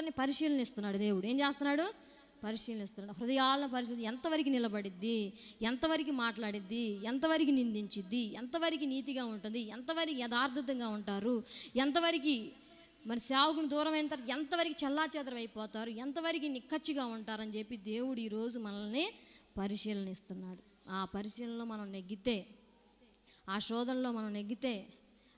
ఒక్కొక్కరిని పరిశీలనిస్తున్నాడు దేవుడు. ఏం చేస్తున్నాడు? పరిశీలిస్తున్నాడు హృదయాలను పరిశీలి ఎంతవరకు నిలబడిద్ది? ఎంతవరకు మాట్లాడిద్ది? ఎంతవరకు నిందించిద్ది? ఎంతవరకు నీతిగా ఉంటుంది? ఎంతవరకు యథార్థతంగా ఉంటారు? ఎంతవరకు మరి సేవకుని దూరం అయిన తర్వాత ఎంతవరకు చల్లాచేతరం అయిపోతారు? ఎంతవరకు నిక్కచ్చిగా ఉంటారని చెప్పి దేవుడు ఈరోజు మనల్ని పరిశీలనిస్తున్నాడు. ఆ పరిశీలనలో మనం నెగ్గితే ఆ శోధనలో మనం నెగ్గితే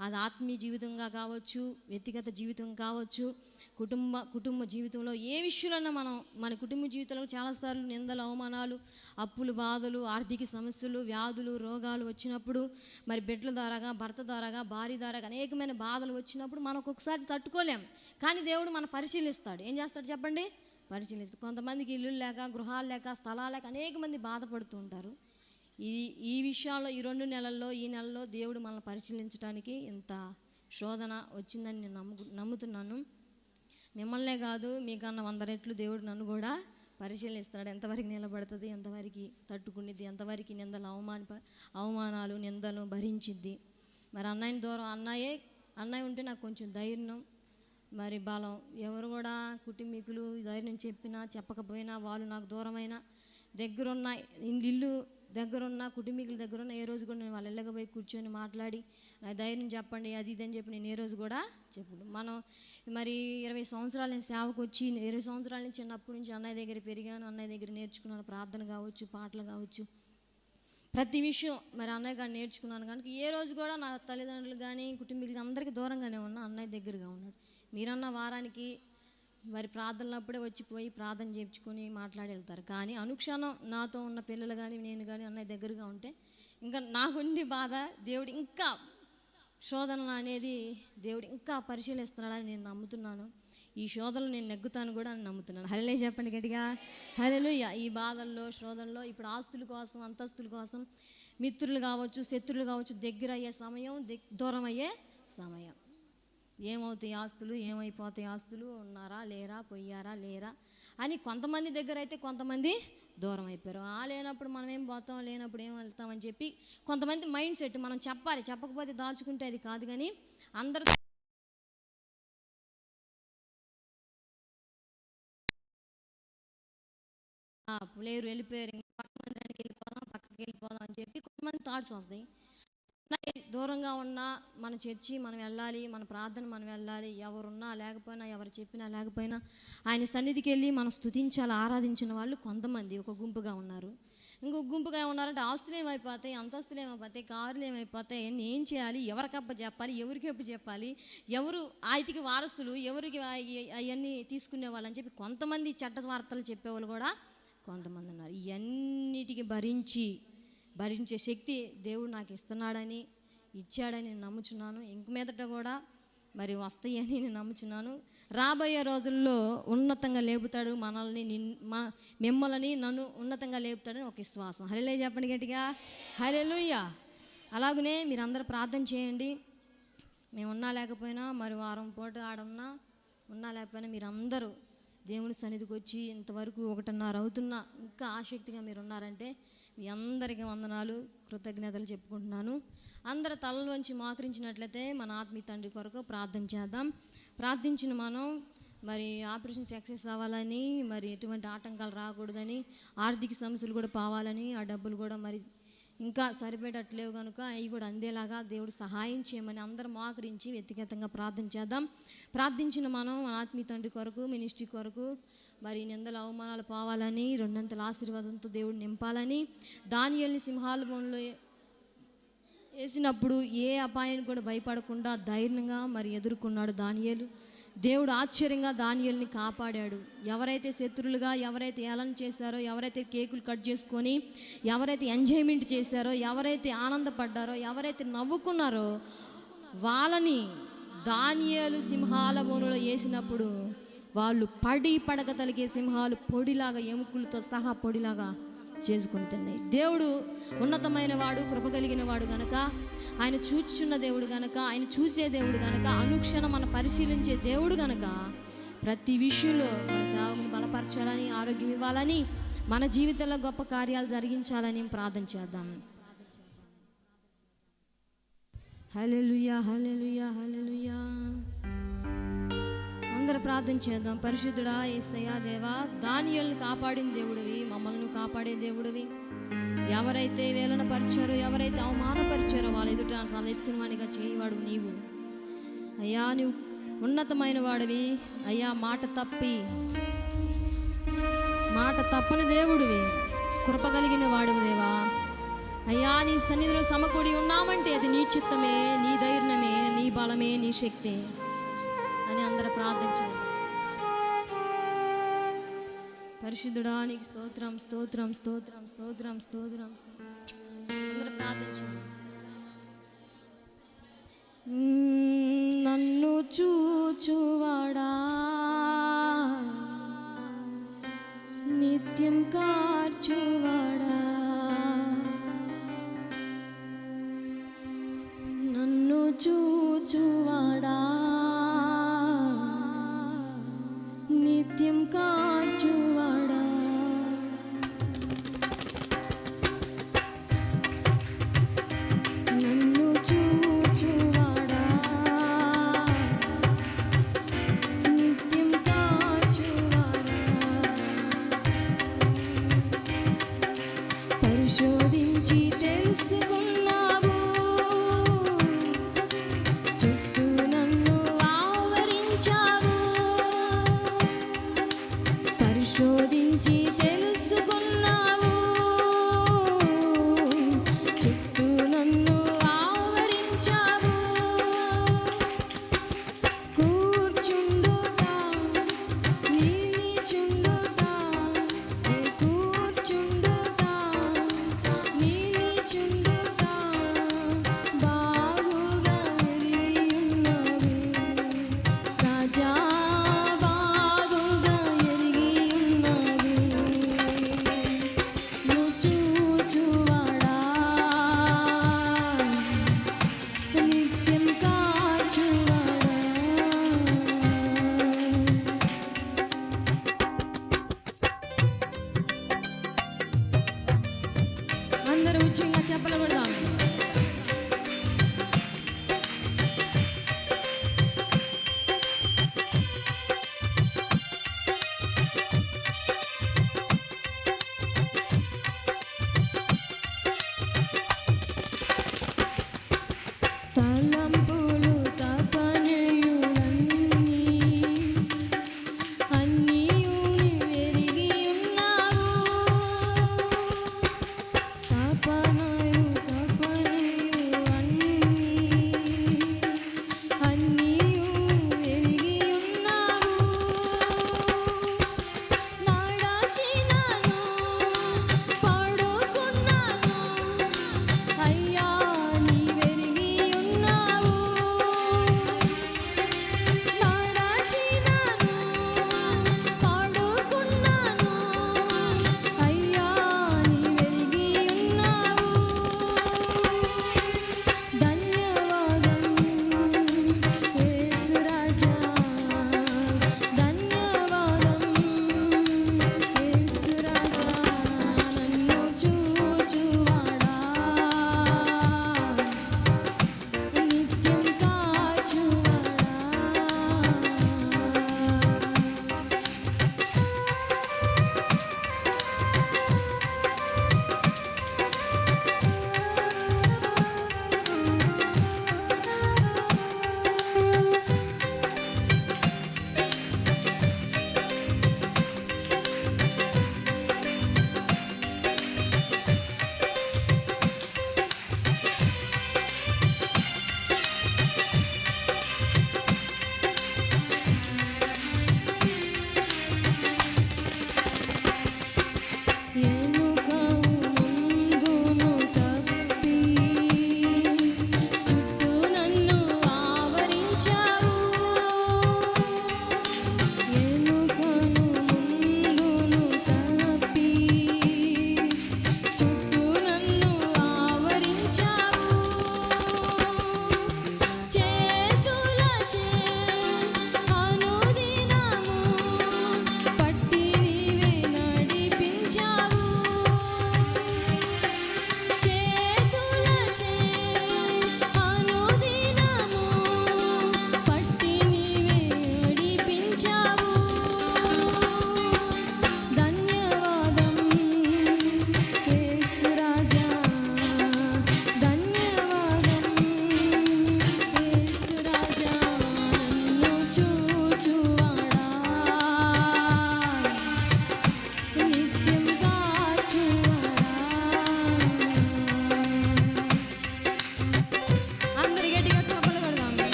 అది ఆత్మీయ జీవితంగా కావచ్చు వ్యక్తిగత జీవితం కావచ్చు కుటుంబ కుటుంబ జీవితంలో ఏ విషయంలో మనం మన కుటుంబ జీవితంలో చాలాసార్లు నిందలు అవమానాలు అప్పులు బాధలు ఆర్థిక సమస్యలు వ్యాధులు రోగాలు వచ్చినప్పుడు మరి బిడ్డల ద్వారాగా భర్త ద్వారాగా భార్య ద్వారాగా అనేకమైన బాధలు వచ్చినప్పుడు మనం ఒక్కొక్కసారి తట్టుకోలేం. కానీ దేవుడు మన పరిశీలిస్తాడు. ఏం చేస్తాడు చెప్పండి? పరిశీలిస్తాడు. కొంతమందికి ఇల్లు లేక గృహాలు లేక స్థలాలు లేక అనేక మంది బాధపడుతూ ఉంటారు. ఈ ఈ విషయాల్లో ఈ రెండు నెలల్లో ఈ నెలలో దేవుడు మనల్ని పరిశీలించడానికి ఇంత శోధన వచ్చిందని నేను నమ్ము నమ్ముతున్నాను. మిమ్మల్నే కాదు మీకన్నా వంద రెట్లు దేవుడు నన్ను కూడా పరిశీలిస్తాడు. ఎంతవరకు నిలబడుతుంది ఎంతవరకు తట్టుకునిద్ది ఎంతవరకు నిందలు అవమాన అవమానాలు నిందలు భరించిద్ది. మరి అన్నయ్యని దూరం అన్నయ్యే అన్నయ్య ఉంటే నాకు కొంచెం ధైర్యం. మరి బలం ఎవరు కూడా కుటుంబీకులు ధైర్యం చెప్పినా చెప్పకపోయినా వాళ్ళు నాకు దూరమైనా దగ్గరున్న ఇల్లు దగ్గరున్న కుటుంబీకుల దగ్గరున్న ఏ రోజు కూడా నేను వాళ్ళ ఇళ్ళకి పోయి కూర్చొని మాట్లాడి నా ధైర్యం చెప్పండి అది ఇది అని చెప్పి నేను ఏ రోజు కూడా చెప్పుడు మనం మరి ఇరవై సంవత్సరాల నేను సేవకు వచ్చి ఇరవై సంవత్సరాల నుంచి చిన్నప్పటి నుంచి అన్నయ్య దగ్గర పెరిగాను అన్నయ్య దగ్గర నేర్చుకున్నాను ప్రార్థన కావచ్చు పాటలు కావచ్చు. ప్రతి విషయం మరి అన్నయ్య గారు నేర్చుకున్నాను కనుక ఏ రోజు కూడా నా తల్లిదండ్రులు కానీ కుటుంబీకులు అందరికీ దూరంగానే ఉన్నా అన్నయ్య దగ్గరగా ఉన్నాడు. మీరన్న వారానికి వారి ప్రార్థనలప్పుడే వచ్చిపోయి ప్రార్థన చేయించుకొని మాట్లాడి వెళ్తారు. కానీ అనుక్షణం నాతో ఉన్న పిల్లలు కానీ నేను కానీ అన్నయ్య దగ్గరగా ఉంటే ఇంకా నాకుండి బాధ దేవుడు ఇంకా శోధన అనేది దేవుడు ఇంకా పరిశీలిస్తున్నాడని నేను నమ్ముతున్నాను. ఈ శోధనలు నేను నెగ్గుతాను కూడా అని నమ్ముతున్నాను. హలే చెప్పండి గట్టిగా. హలెలు ఈ బాధల్లో శోధనలో ఇప్పుడు ఆస్తుల కోసం అంతస్తుల కోసం మిత్రులు కావచ్చు శత్రులు కావచ్చు దగ్గర అయ్యే సమయం దూరం అయ్యే సమయం. ఏమవుతాయి ఆస్తులు? ఏమైపోతాయి? ఆస్తులు ఉన్నారా? లేరా? పోయారా? లేరా? అని కొంతమంది దగ్గర అయితే కొంతమంది దూరం అయిపోయారు. ఆ లేనప్పుడు మనం ఏం పోతాం? లేనప్పుడు ఏం వెళ్తామని చెప్పి కొంతమంది మైండ్ సెట్ మనం చెప్పాలి. చెప్పకపోతే దాచుకుంటే అది కాదు కానీ అందరు లేరు వెళ్ళిపోయారు. ఇంకా పక్క మందిరానికి వెళ్ళిపోదాం పక్కకి వెళ్ళిపోదాం అని చెప్పి కొంతమంది థాట్స్ వస్తాయి. దూరంగా ఉన్నా మన చర్చి మనం వెళ్ళాలి మన ప్రార్థన మనం వెళ్ళాలి ఎవరున్నా లేకపోయినా ఎవరు చెప్పినా లేకపోయినా ఆయన సన్నిధికి వెళ్ళి మనం స్తుతించాలి ఆరాధించిన వాళ్ళు కొంతమంది ఒక గుంపుగా ఉన్నారు. ఇంకొక గుంపుగా ఉన్నారంటే ఆస్తులు ఏమైపోతాయి అంతస్తులు ఏమైపోతాయి కారులు ఏమైపోతాయి అన్నీ ఏం చేయాలి ఎవరికప్ప చెప్పాలి ఎవరికి అప్పు చెప్పాలి ఎవరు వాటికి వారసులు ఎవరికి అవన్నీ తీసుకునే వాళ్ళని చెప్పి కొంతమంది చెడ్డ వార్తలు చెప్పేవాళ్ళు కూడా కొంతమంది ఉన్నారు. ఇవన్నిటికి భరించి భరించే శక్తి దేవుడు నాకు ఇస్తున్నాడని ఇచ్చాడని నేను నమ్ముచున్నాను. ఇంక మీదట కూడా మరి వస్తాయని నేను నమ్ముచున్నాను. రాబోయే రోజుల్లో ఉన్నతంగా లేపుతాడు మనల్ని నిన్ మా మిమ్మల్ని నన్ను ఉన్నతంగా లేపుతాడని ఒక విశ్వాసం. హరిలే చెప్పండి గట్టిగా. హరిలుయ్య అలాగనే మీరందరూ ప్రార్థన చేయండి. మేము ఉన్నా లేకపోయినా మరి వారం పూట ఆడున్నా ఉన్నా లేకపోయినా మీరందరూ దేవుని సన్నిధికి వచ్చి ఇంతవరకు ఒకటిన్నర అవుతున్నా ఇంకా ఆసక్తిగా మీరు ఉన్నారంటే మీ అందరికీ వందనాలు కృతజ్ఞతలు చెప్పుకుంటున్నాను. అందరు తలలోంచి మోకరించినట్లయితే మన ఆత్మీయ తండ్రి కొరకు ప్రార్థన చేద్దాం. ప్రార్థించిన మనం మరి ఆపరేషన్ సక్సెస్ అవ్వాలని మరి ఎటువంటి ఆటంకాలు రాకూడదని ఆర్థిక సమస్యలు కూడా పోవాలని ఆ డబ్బులు కూడా మరి ఇంకా సరిపేటట్లేవు కనుక అవి కూడా అందేలాగా దేవుడు సహాయం చేయమని అందరం మోకరించి వ్యక్తిగతంగా ప్రార్థన చేద్దాం. ప్రార్థించిన మనం ఆత్మీయ తండ్రి కొరకు మినిస్ట్రీ కొరకు మరి నిందల అవమానాలు పోవాలని రెండంతల ఆశీర్వాదంతో దేవుడు నింపాలని దానియల్ని సింహాల బోన్లో వేసినప్పుడు ఏ అపాయానికి కూడా భయపడకుండా ధైర్యంగా మరి ఎదుర్కొన్నాడు దానియలు. దేవుడు ఆశ్చర్యంగా దానియల్ని కాపాడాడు. ఎవరైతే శత్రులుగా ఎవరైతే ఏలన చేశారో ఎవరైతే కేకులు కట్ చేసుకొని ఎవరైతే ఎంజాయ్మెంట్ చేశారో ఎవరైతే ఆనందపడ్డారో ఎవరైతే నవ్వుకున్నారో వాళ్ళని దానియాలు సింహాల బోనులో వేసినప్పుడు వాళ్ళు పడి పడక సింహాలు పొడిలాగా ఎముకలతో సహా పొడిలాగా చేసుకుని తిన్నాయి. దేవుడు ఉన్నతమైన వాడు కృప కలిగిన వాడు గనక ఆయన చూచున్న దేవుడు గనక ఆయన చూసే దేవుడు గనక అనుక్షణం మన పరిశీలించే దేవుడు గనక ప్రతి విషయంలో మన సేవకుని బలపరచాలని ఆరోగ్యం ఇవ్వాలని మన జీవితంలో గొప్ప కార్యాలు జరిగించాలని ప్రార్థన చేద్దాం. హల్లెలూయా హలే హల్లెలూయా. అందరూ ప్రార్థన చేద్దాం. పరిశుద్ధుడా ఏసయ్యా దేవా దానియల్ని కాపాడిన దేవుడివి మమ్మల్ని కాపాడే దేవుడివి. ఎవరైతే వేలన పరిచారో ఎవరైతే అవమానపరిచారో వాళ్ళ ఎదుట తల ఎత్తున చేయవాడు నీవు. అయ్యా నువ్వు ఉన్నతమైన వాడివి. అయ్యా మాట తప్పి. మాట తప్పని దేవుడివి. కృప కలిగిన దేవా. అయ్యా నీ సన్నిధిలో సమకూడి ఉన్నామంటే అది నీ చిత్తమే నీ ధైర్యమే నీ బలమే నీ శక్తే. అని అందరూ ప్రార్థన చేయాలి పరిశుద్ధుడా నీకు స్తోత్రం స్తోత్రం స్తోత్రం స్తోత్రం స్తోత్రం. అందరూ ప్రార్థించాలి నన్ను చూచువాడా? నిత్యం కార్చువాడా?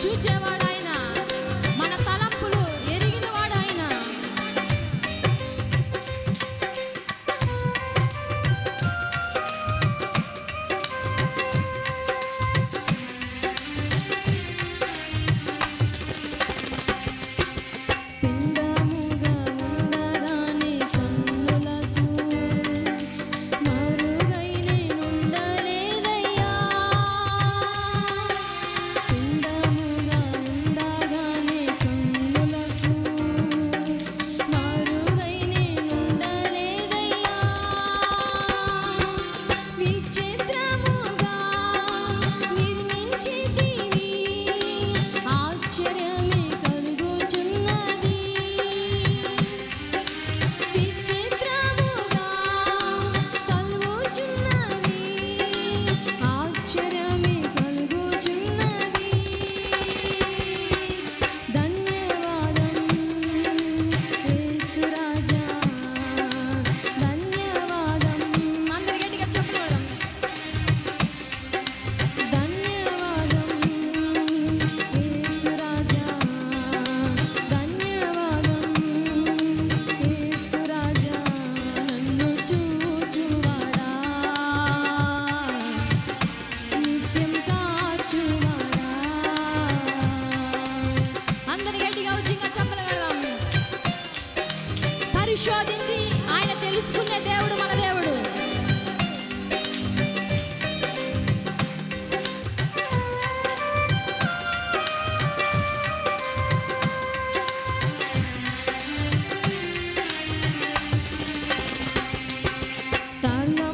Chuchu. Tarla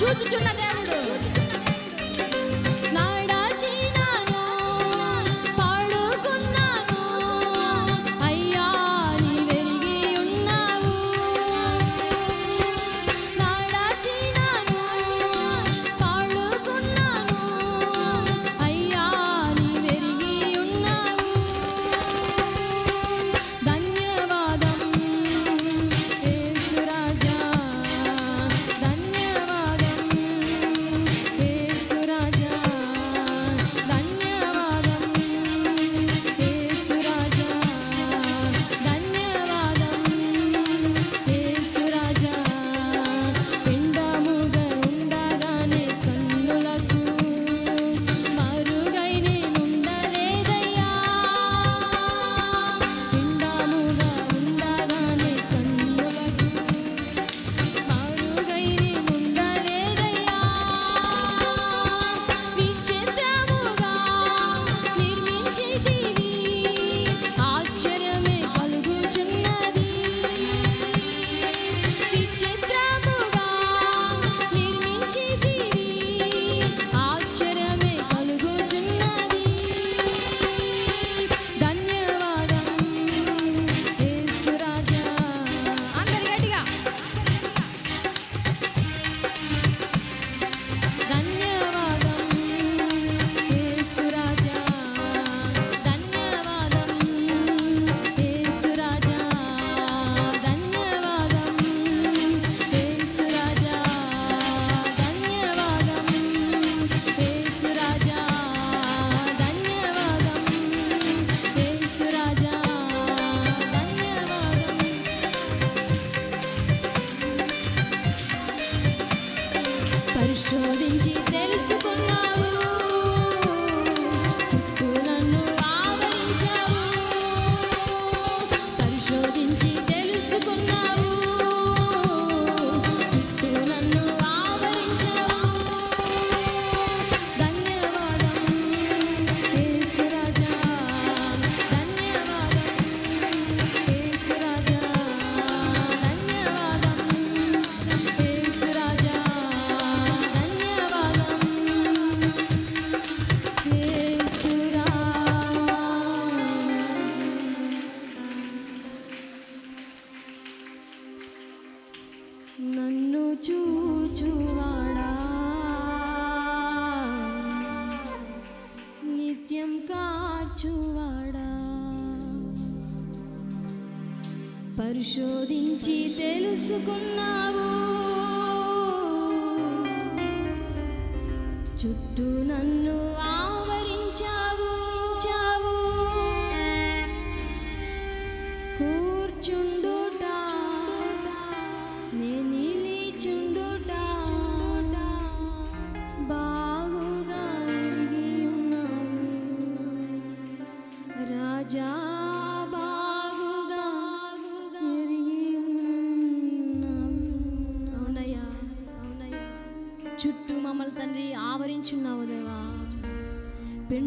చూచుచున్న దేవుడు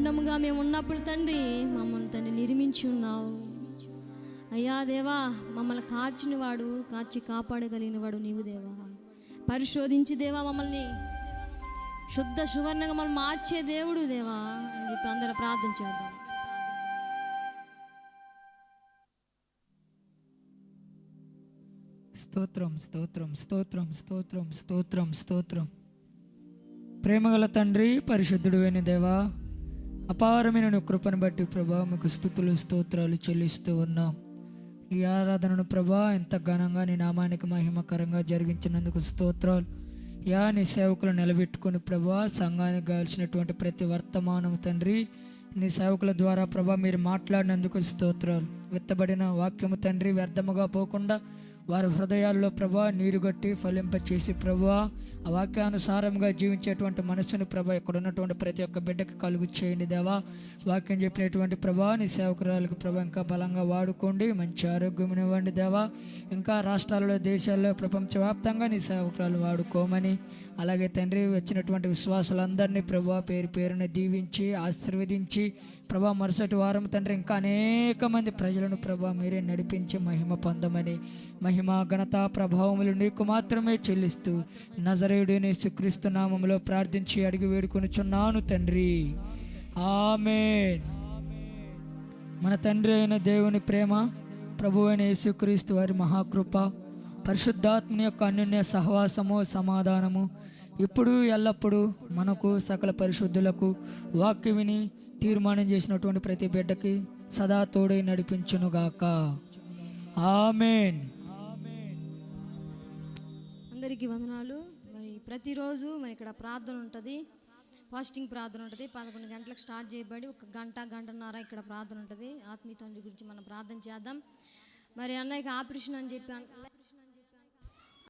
పిండముగా మేము ఉన్నప్పుడు తండ్రి మమ్మల్ని తండ్రి నిర్మించి ఉన్నావు. అయ్యా దేవా మమ్మల్ని కార్చిన వాడు కార్చి కాపాడగలిగిన వాడు నీవు దేవా. పరిశోధించి దేవా మమ్మల్ని. శుద్ధ సువర్ణంగా మమ్మల్ని మార్చే దేవుడు దేవా అని చెప్పి అందరూ ప్రార్థన చేద్దాం. స్తోత్రం స్తోత్రం స్తోత్రం స్తోత్రం స్తోత్రం స్తోత్రం. ప్రేమగల తండ్రి పరిశుద్ధుడు అయిన దేవా అపారమైన నీ కృపను బట్టి ప్రభా మీకు స్థుతులు స్తోత్రాలు చెల్లిస్తూ ఉన్నాం. ఈ ఆరాధనను ప్రభా ఎంత ఘనంగా నీ నామానికి మహిమకరంగా జరిగించినందుకు స్తోత్రాలు. యా నీ సేవకులు నిలబెట్టుకుని ప్రభా సంఘానికి కావాల్సినటువంటి ప్రతి వర్తమానం తండ్రి నీ సేవకుల ద్వారా ప్రభా మీరు మాట్లాడినందుకు స్తోత్రాలు. విత్తబడిన వాక్యము తండ్రి వ్యర్థముగా పోకుండా వారి హృదయాల్లో ప్రభా నీరుగట్టి ఫలింప చేసి ప్రభా ఆ వాక్యానుసారంగా జీవించేటువంటి మనసుని ప్రభా ఇక్కడ ఉన్నటువంటి ప్రతి ఒక్క బిడ్డకి కలుగు చేయండి దేవా. వాక్యం చెప్పినటువంటి ప్రభా నీ సేవకురాలకు ప్రభా ఇంకా బలంగా వాడుకోండి మంచి ఆరోగ్యం ఇవ్వండి దేవా. ఇంకా రాష్ట్రాల్లో దేశాల్లో ప్రపంచవ్యాప్తంగా నీ సేవకురాలు వాడుకోమని అలాగే తండ్రి వచ్చినటువంటి విశ్వాసులందరినీ ప్రభా పేరు పేరున దీవించి ఆశీర్వదించి ప్రభా మరుసటి వారం తండ్రి ఇంకా అనేక మంది ప్రజలను ప్రభా మీరే నడిపించి మహిమ పొందమని మహిమ ఘనత ప్రభావములు నీకు మాత్రమే చెల్లిస్తూ నజరేయుడిని సుక్రీస్తు నామములో ప్రార్థించి అడిగి వేడుకొనుచున్నాను తండ్రి. ఆమె మన తండ్రి అయిన దేవుని ప్రేమ ప్రభు అయిన యేసుక్రీస్తు వారి మహాకృప పరిశుద్ధాత్మని యొక్క అన్యోన్య సహవాసము సమాధానము ఇప్పుడు ఎల్లప్పుడూ మనకు సకల పరిశుద్ధులకు వాక్య విని తీర్మానం చేసినటువంటి ప్రతి బిడ్డకి సదా తోడై నడిపించునుగాక. ఆమెన్. అందరికీ వందనాలు. మరి ప్రతిరోజు మరి ఇక్కడ ప్రార్థన ఉంటుంది. ఫాస్టింగ్ ప్రార్థన ఉంటుంది. పదకొండు గంటలకు స్టార్ట్ చేయబడి ఒక గంట గంటన్నర ఇక్కడ ప్రార్థన ఉంటుంది. ఆత్మీయ తండ్రి గురించి మనం ప్రార్థన చేద్దాం. మరి అన్నయ్యకి ఆపరేషన్ అని చెప్పి